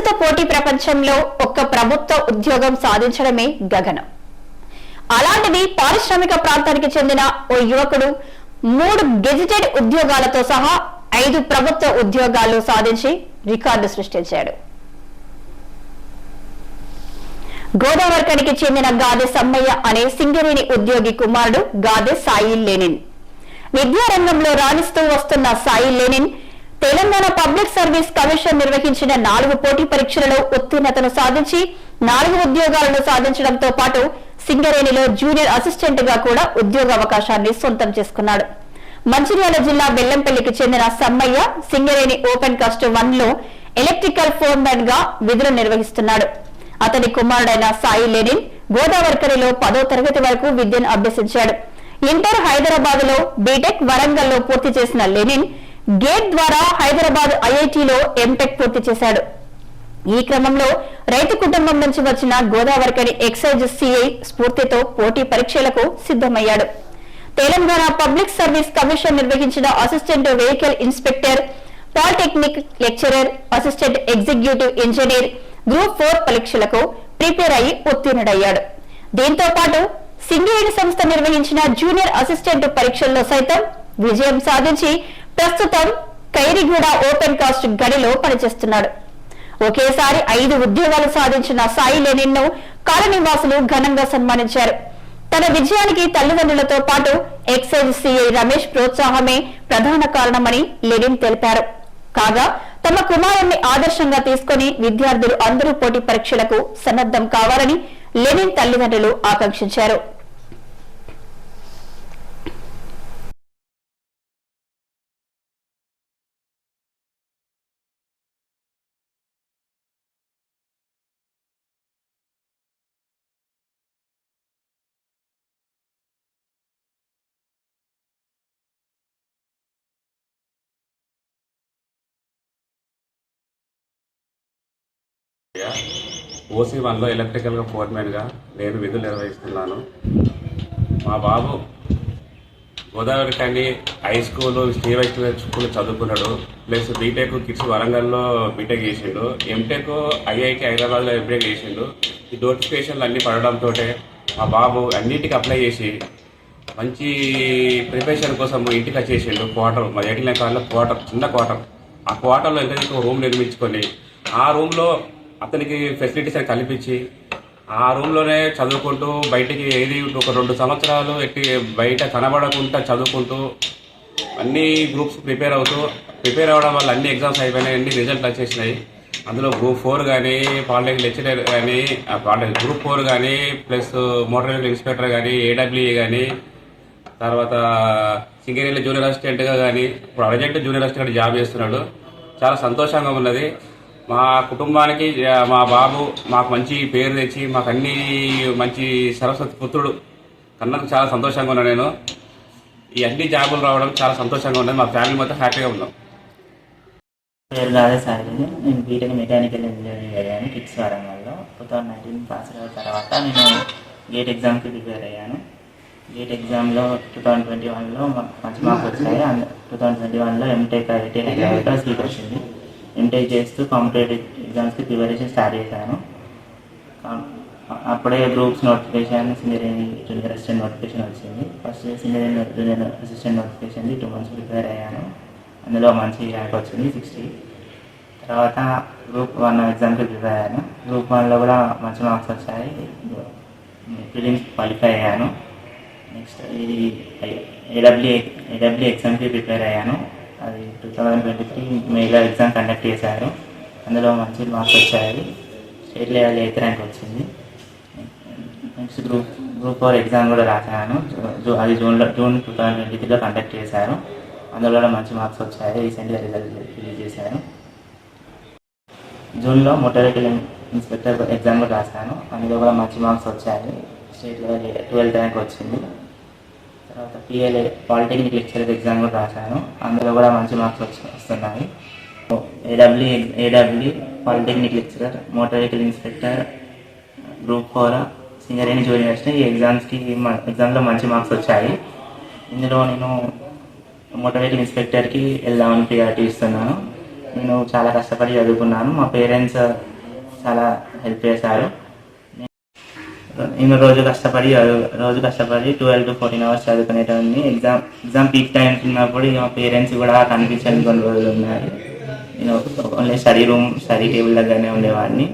ప్రస్తుత పోటీ ప్రపంచంలో ఒక్క ప్రభుత్వ ఉద్యోగం సాధించడమే గగనం. అలాంటిది పారిశ్రామిక ప్రాంతానికి చెందిన ఓ యువకుడు మూడు గెజిటెడ్ ఉద్యోగాలతో సహా ఐదు ప్రభుత్వ ఉద్యోగాలు సాధించి రికార్డు సృష్టించాడు. గోదావరికడికి చెందిన గాదె సమ్మయ్య అనే సింగరేణి ఉద్యోగి కుమారుడు గాదె సాయి లెనిన్. విద్యారంగంలో రాణిస్తూ వస్తున్న Sai Lenin Telangana public service commission నిర్వహించిన నాలుగు పోటీ పరీక్షలలో ఉత్తీర్ణతను సాధించి నాలుగు ఉద్యోగాలను సాధించడంతో పాటు సింగరేణిలో జూనియర్ అసిస్టెంట్గా కూడా ఉద్యోగ అవకాశాన్ని సొంతం చేసుకున్నాడు. మంచిర్యాల జిల్లా బెల్లంపల్లికి చెందిన సమ్మయ్య సింగరేణి ఓపెన్ కాస్ట్ వన్లో ఎలక్ట్రికల్ ఫోర్మెన్గా విధులు నిర్వహిస్తున్నాడు. అతని కుమారుడైన సాయి లెనిన్ గోదావరికరిలో పదో తరగతి వరకు విద్యను అభ్యసించాడు. ఇంటర్ హైదరాబాద్లో బీటెక్ వరంగల్లో పూర్తి చేసిన లెనిన్ గేట్ ద్వారా హైదరాబాద్ ఐఐటిలో ఎంటెక్ పూర్తి చేశాడు. ఈ క్రమంలో రైతు కుటుంబం నుంచి వచ్చిన గోదావరికని ఎక్సైజ్ సిఐ స్ఫూర్తితో పోటీ పరీక్షలకు సిద్ధమయ్యాడు. తెలంగాణ పబ్లిక్ సర్వీస్ కమిషన్ నిర్వహించిన assistant vehicle inspector polytechnic lecturer assistant executive engineer group four పరీక్షలకు ప్రిపేర్ అయి ఉత్తీర్ణుడయ్యాడు. దీంతో పాటు సింగరేణి సంస్థ నిర్వహించిన జూనియర్ అసిస్టెంట్ పరీక్షల్లో సైతం విజయం సాధించి ప్రస్తుతం కైరిగూడ ఓపెన్ కాస్ట్ గడిలో పనిచేస్తున్నాడు ఒకేసారి ఐదు ఉద్యోగాలు సాధించిన సాయి లెనిన్ను కాలనీవాసులు ఘనంగా సన్మానించారు. తన విజయానికి తల్లిదండ్రులతో పాటు ఎక్సైజ్ సిఐ రమేష్ ప్రోత్సాహమే ప్రధాన కారణమని లెనిన్ తెలిపారు. కాగా తమ కుమారుణ్ణి ఆదర్శంగా తీసుకుని విద్యార్థులు అందరూ పోటీ పరీక్షలకు సన్నద్దం కావాలని లెనిన్ తల్లిదండ్రులు ఆకాంక్షించారు. ఓసీ వన్లో ఎలక్ట్రికల్గా ఫోర్మెన్గా నేను విధులు నిర్వహిస్తున్నాను. మా బాబు గోదావరి కండి high school Shri Vaishnava school చదువుకున్నాడు. ప్లస్ బీటెక్ కిడ్స్ వరంగల్లో బీటెక్ చేసిండు. ఎంటెక్ ఐఐటి హైదరాబాద్లో ఎంటెక్ చేసిండు. ఈ నోటిఫికేషన్లు అన్నీ పడడంతో మా బాబు అన్నిటికీ అప్లై చేసి మంచి ప్రిపరేషన్ కోసం ఇంటికి వచ్చేసిండు. క్వార్టర్ మా ఎయిటీన్ కాలంలో క్వార్టర్ చిన్న క్వార్టర్ ఆ క్వార్టర్లో ఎంత ఒక రూమ్ నిర్మించుకొని ఆ రూమ్లో అతనికి ఫెసిలిటీస్ అని కల్పించి ఆ రూమ్లోనే చదువుకుంటూ బయటికి ఏది ఒక రెండు సంవత్సరాలు ఎట్టి బయట కనబడకుండా చదువుకుంటూ అన్ని గ్రూప్స్ ప్రిపేర్ అవుతూ ప్రిపేర్ అవ్వడం వల్ల అన్ని ఎగ్జామ్స్ అయిపోయినాయి అన్ని రిజల్ట్ వచ్చేసినాయి. అందులో గ్రూప్ ఫోర్ కానీ పాలిటెక్నిక్ లెక్చరర్ కానీ పాలిటెక్ గ్రూప్ ఫోర్ కానీ ప్లస్ మోటార్ వెహికల్ ఇన్స్పెక్టర్ కానీ ఏడబ్ల్యూఏ కానీ తర్వాత సింగరేణిలో జూనియర్ అసిస్టెంట్గా కానీ ఇప్పుడు ప్రజెంట్ జూనియర్ అసిస్టెంట్ జాబ్ చేస్తున్నాడు. చాలా సంతోషంగా ఉన్నది. మా కుటుంబానికి మా బాబు మాకు మంచి పేరు తెచ్చి మాకు అన్ని మంచి సరస్వతి పుత్రుడు. కన్నందుకు చాలా సంతోషంగా ఉన్నాను నేను. ఈ అన్ని జాబులు రావడం చాలా సంతోషంగా ఉన్నది. మా ఫ్యామిలీ మొత్తం హ్యాపీగా ఉన్నాం. పేరు రాధే నేను బీటెక్ మెకానికల్ ఇంజనీరింగ్ అయ్యాను. కిట్స్ వరంగల్లో టూ థౌజండ్ నైన్టీన్ పాస్ అయిన తర్వాత నేను గేట్ ఎగ్జామ్కి ప్రిపేర్ అయ్యాను. గేట్ ఎగ్జామ్లో టూ థౌజండ్ ట్వంటీ వన్లో మంచి మార్క్స్ వచ్చాయి. టూ థౌజండ్ ట్వంటీ వన్లో ఎంటెక్ ఐటీ హైదరాబాద్లో సీట్ వచ్చింది ఇంటేక్ చేస్తూ కాంపిటేటివ్ ఎగ్జామ్స్కి ప్రిపరేషన్ స్టార్ట్ చేశాను. అప్పుడే groups notification Singareni junior assistant notification వచ్చింది. First Singareni junior assistant notification two months prepare అయ్యాను. అందులో మంచి ర్యాంక్ వచ్చింది సిక్స్టీ తర్వాత గ్రూప్ వన్ ఎగ్జామ్కి ప్రిపేర్ అయ్యాను. గ్రూప్ వన్లో కూడా మంచి మార్క్స్ వచ్చాయి. ఫిలిమ్స్ క్వాలిఫై అయ్యాను. నెక్స్ట్ ఇది ఏడబ్ల్యూ ఏడబ్ల్యూ ఎగ్జామ్కి ప్రిపేర్ అయ్యాను. అది టూ థౌజండ్ ట్వంటీ త్రీ మేలో ఎగ్జామ్ కండక్ట్ చేశారు. అందులో మంచి మార్క్స్ వచ్చాయి. స్టేట్ లెవెల్ ఎయిత్ ర్యాంక్ వచ్చింది. Next group group four exam కూడా రాశాను. అది జూన్లో జూన్ టూ థౌజండ్ ట్వంటీ త్రీలో కండక్ట్ చేశారు. అందులో కూడా మంచి మార్క్స్ వచ్చాయి. రీసెంట్గా రిజల్ట్ రిలీజ్ చేశారు. జూన్లో మోటార్ వెహికల్ ఇన్స్పెక్టర్ ఎగ్జామ్ కూడా రాశాను. అందులో కూడా మంచి మార్క్స్ వచ్చాయి. స్టేట్ లెవెల్ ట్వెల్త్ ర్యాంక్ వచ్చింది. తర్వాత పిఎల్ఏ పాలిటెక్నిక్ లెక్చరర్ ఎగ్జామ్ కూడా రాశాను. అందులో కూడా మంచి మార్క్స్ వచ్చి వస్తున్నాయి. AW AW polytechnic lecturer motor vehicle inspector group four Singareni junior assistant ఈ ఎగ్జామ్స్కి ఎగ్జామ్లో మంచి మార్క్స్ వచ్చాయి. ఇందులో నేను మోటార్ వెహికల్ ఇన్స్పెక్టర్కి వెళ్దామని ప్రియారిటీ ఇస్తున్నాను. నేను చాలా కష్టపడి చదువుకున్నాను. మా పేరెంట్స్ చాలా హెల్ప్ చేశారు. నేను రోజు కష్టపడి రోజు కష్టపడి ట్వెల్వ్ టు ఫోర్టీన్ అవర్స్ చదువుకునేటవన్నీ ఎగ్జామ్ ఎగ్జామ్ పీక్ టైం ఉన్నప్పుడు మా పేరెంట్స్ కూడా కనిపించని కొన్ని రోజులు ఉన్నాయి. నేను only study room study table దగ్గరనే ఉండేవాడిని.